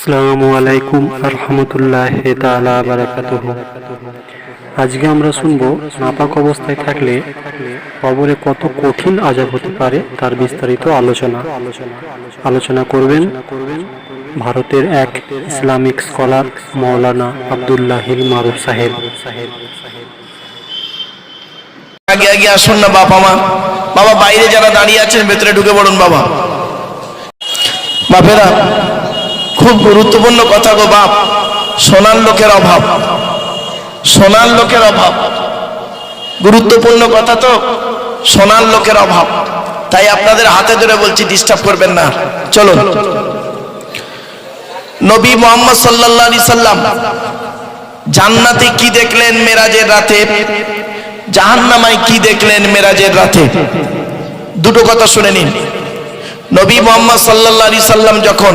আসসালামু আলাইকুম বারাকাতুহ। আজকে আমরা শুনব নাপাক অবস্থায় থাকলে কবরে কত কঠিন আজাব হতে পারে তার বিস্তারিত আলোচনা। আলোচনা করবেন ভারতের এক ইসলামিক স্কলার মৌলানা আবদুল্লাহিল মারুফ সাহেব। আগে আগে আসুন না বাবা মা বাবা বাইরে যারা দাঁড়িয়ে আছেন, ভেতরে ঢুকে পড়ুন বাবা। বাপেরা খুব গুরুত্বপূর্ণ কথা গো বাপ। সোনার লোকের অভাব। সোনার লোকের অভাব। গুরুত্বপূর্ণ কথা তো, সোনার লোকের অভাব। তাই আপনাদের হাতে ধরে বলছি ডিস্টার্ব করবেন না। চলো নবী মোহাম্মদ আলাইহি সাল্লাম জান্নাতে কি দেখলেন মেরাজের রাতে? জাহান্নামায় কি দেখলেন মেরাজের রাতে? দুটো কথা শুনে নিন। নবী মোহাম্মদ আলাইহি সাল্লাম যখন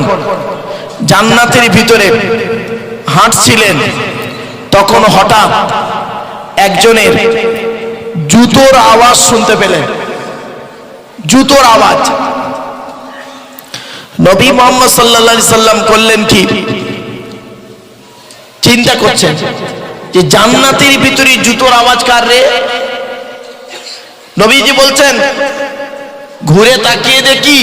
জান্নাতের ভিতরে হাঁটছিলেন, তখন হঠাৎ একজনের জুতোর আওয়াজ শুনতে পেলেন। জুতোর আওয়াজ। নবী মোহাম্মদ আলাইহি সাল্লাম করলেন কি? চিন্তা করছেন যে জান্নাতের ভিতরে জুতোর আওয়াজ কার রে? নবীজি বলছেন, ঘুরে তাকিয়ে দেখি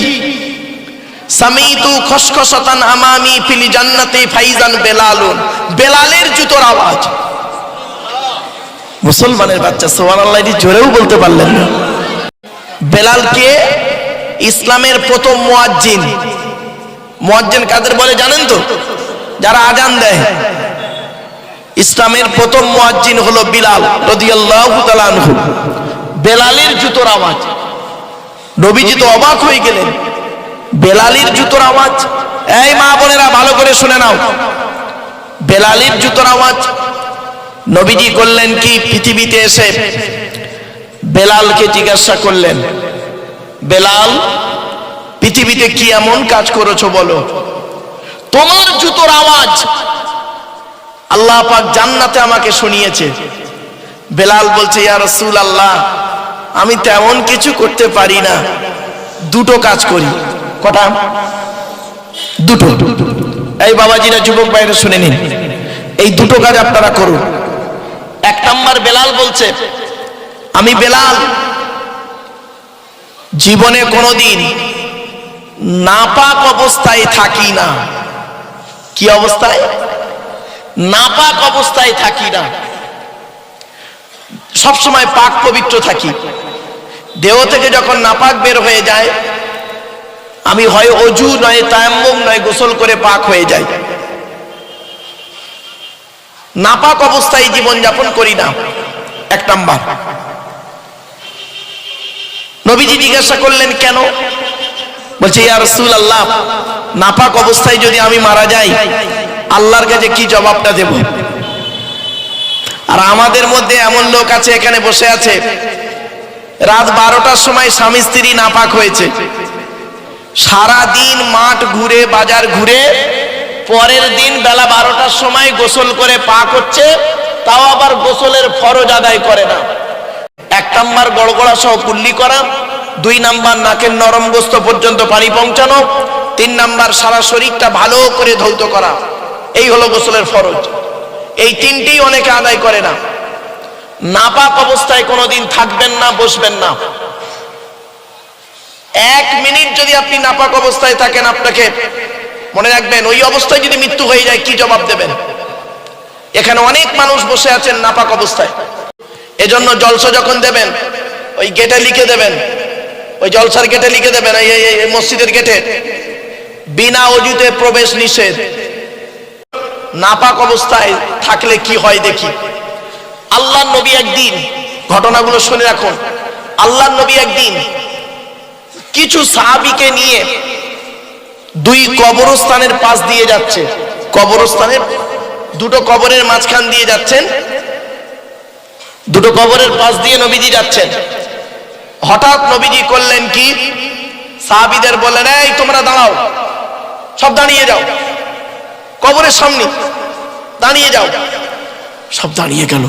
সামিতু খসখসতান আমামি ফিলি জান্নাতে ফাইজান বেলালুন। বেলালের জুতোর আওয়াজ। মুসলমানের বাচ্চা সোহানাল্লাহ জোরেও বলতে পারলেন না। বেলালকে ইসলামের প্রথম মুয়াজ্জিন। মুয়াজ্জিন কাদের বলে জানেন তো? যারা আজান দেয়। ইসলামের প্রথম মুয়াজ্জিন হলো বিলাল, রাদিয়াল্লাহু তাআলা আনহু। বেলালের জুতোর আওয়াজ। নবীজি তো অবাক হয়ে গেলেন। বেলালের জুতোর আওয়াজ। এই মা বোনেরা, ভালো করে শুনে নাও। বেলালির জুতোর আওয়াজ। নবীজি করলেন কি পৃথিবীতে এসে বেলালকে জিজ্ঞাসা করলেন, বেলাল, পৃথিবীতে কি এমন কাজ করেছ বলো? তোমার জুতোর আওয়াজ আল্লাহ পাক জান্নাতে আমাকে শুনিয়েছে। বেলাল বলছে, ইয়া রসুল আল্লাহ আমি তেমন কিছু করতে পারি না। দুটো কাজ করি। কটা দুটো। এই বাবাজিরা যুবক বাইরে শুনে নিন। এই দুটো কাজ আপনারা করুন। এক নম্বর বেলাল বলছে, আমি বেলাল, জীবনে কোনোদিন নাপাক অবস্থায় থাকি না। কি অবস্থায়? নাপাক অবস্থায় থাকি না। সব সময় পাক পবিত্র থাকি। দেহ থেকে যখন নাপাক বের হয়ে যায় আমি হয় অজু, নয় তায়াম্মুম নয় গোসল করে পাক হয়ে যাই। নাপাক অবস্থায় জীবন যাপন করি না। এক নাম্বার। নবীজি জিজ্ঞাসা করলেন, কেন? বলছে, ইয়া রাসূল আল্লাহ নাপাক অবস্থায় যদি আমি মারা যাই, আল্লাহর কাছে কি জবাবটা দেব? আর আমাদের মধ্যে এমন লোক আছে, এখানে বসে আছে। রাত বারোটার সময় স্বামী স্ত্রী নাপাক হয়েছে। সারা দিন মাঠ ঘুরে, বাজার ঘুরে, পরের দিন বেলা বারোটার সময় গোসল করে পা করছে, তাও আবার গোসলের ফরজ আদায় করে না। এক নাম্বার গড়গড়া সহ কুল্লি করা, দুই নাম্বার নাকের নরম গোস্ত পর্যন্ত পানি পৌঁছানো, তিন নাম্বার সারা শরীরটা ভালো করে ধৌত করা, এই হলো গোসলের ফরজ। এই তিনটি অনেকে আদায় করে না। নাপাক অবস্থায় কোনোদিন থাকবেন না, বসবেন না। এক মিনিট যদি আপনি নাপাক অবস্থায় থাকেন আপনাকে মনে রাখবেন, ওই অবস্থায় যদি মৃত্যু হয়ে যায়, কি জবাব দেবেন? এখানে অনেক মানুষ বসে আছেন নাপাক অবস্থায়। এজন্য জলসা যখন দেবেন, ওই গেটে লিখে দেবেন। ওই জলসার গেটে লিখে দেবেন, এই মসজিদের গেটে। বিনা অজুতে প্রবেশ নিষেধ। নাপাক অবস্থায় থাকলে কি হয় দেখি? আল্লাহ নবী একদিন, ঘটনাগুলো শুনে রাখুন। আল্লাহ নবী একদিন কিছু সাহাবিকে নিয়ে দুই কবরস্থানের পাশ দিয়ে যাচ্ছে। কবরস্থানের দুটো কবরের মাঝখান দিয়ে যাচ্ছেন। দুটো কবরের পাশ দিয়ে নবীজি যাচ্ছেন। হঠাৎ নবীজি করলেন কি? সাহাবিদের বললেন, এই, তোমরা দাঁড়াও। সব দাঁড়িয়ে যাও। কবরের সামনে দাঁড়িয়ে যাও। সব দাঁড়িয়ে গেল।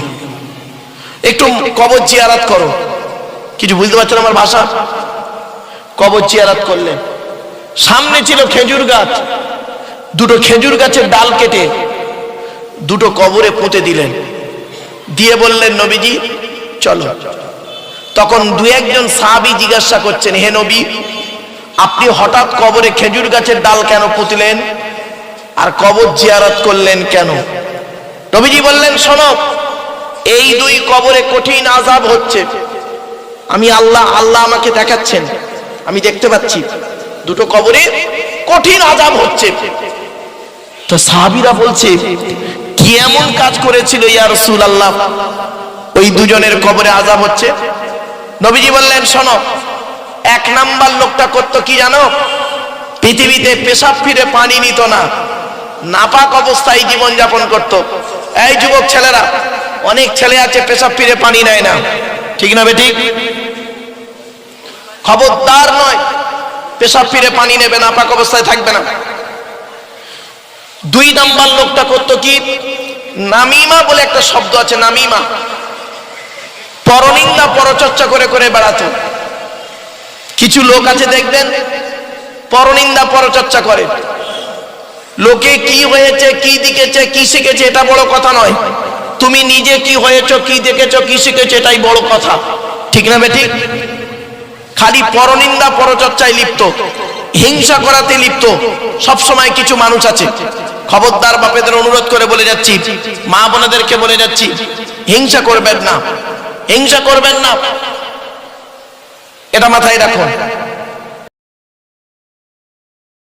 একটু কবর জিয়ারাত করো। কিছু বুঝতে পারছ আমার ভাষা? কবর জিয়ারাত করলেন। সামনে ছিল খেজুর গাছ। দুটো খেজুর গাছের ডাল কেটে দুটো কবরে পুঁতে দিলেন। দিয়ে বললেন, নবীজি, চলো। তখন দু একজন সাহাবি জিজ্ঞাসা করছেন, হে নবী, আপনি হঠাৎ কবরে খেজুর গাছের ডাল কেন পুঁতলেন? আর কবর জিয়ারত করলেন কেন? নবীজি বললেন, শোনো, এই দুই কবরে কঠিন আজাব হচ্ছে। আমি আল্লাহ আল্লাহ আমাকে দেখাচ্ছেন। আমি দেখতে পাচ্ছি, দুটো কবরে কঠিন আজাব হচ্ছে। তো সাহাবিরা বলছে, কি এমন কাজ করেছিল ইয়া রসুল আল্লাহ ওই দুজনের কবরে আজাব হচ্ছে। নবীজি বললেন, শোনো, এক নাম্বার লোকটা করতো কি জানো? পৃথিবীতে পেশাব ফিরে পানি নিত না, নাপাক অবস্থায় জীবন যাপন করত। এই যুবক ছেলেরা, অনেক ছেলে আছে, পেশাব ফিরে পানি নেয় না। ঠিক না বেঠিক খবরদার নয়। পেশাব ফিরে পানি নেবে না, পাক অবস্থায় থাকবে না। দুই নাম্বার লোকটা করতো কি? নামিমা বলে একটা শব্দ আছে, নামিমা। পরনিন্দা, পরচর্চা করে করে বেড়াতো। কিছু লোক আছে, দেখবেন, পরনিন্দা, পরচর্চা করে। লোকে কি হয়েছে, কি দিকেছে কি শিখেছে, এটা বড় কথা নয়। তুমি নিজে কি হয়েছো, কি দেখেছ, কি শিখেছো, এটাই বড় কথা। ঠিক না বেঠিক খালি পরনিন্দা, পরচর্চায় লিপ্ত। হিংসা করাতে লিপ্ত। সব সময় কিছু মানুষ আছে। খবরদার বাপেদের অনুরোধ করে বলে যাচ্ছি, মা বোনেদেরকে বলে যাচ্ছি, হিংসা করবেন না, হিংসা করবেন না। এটা মাথায় রাখুন।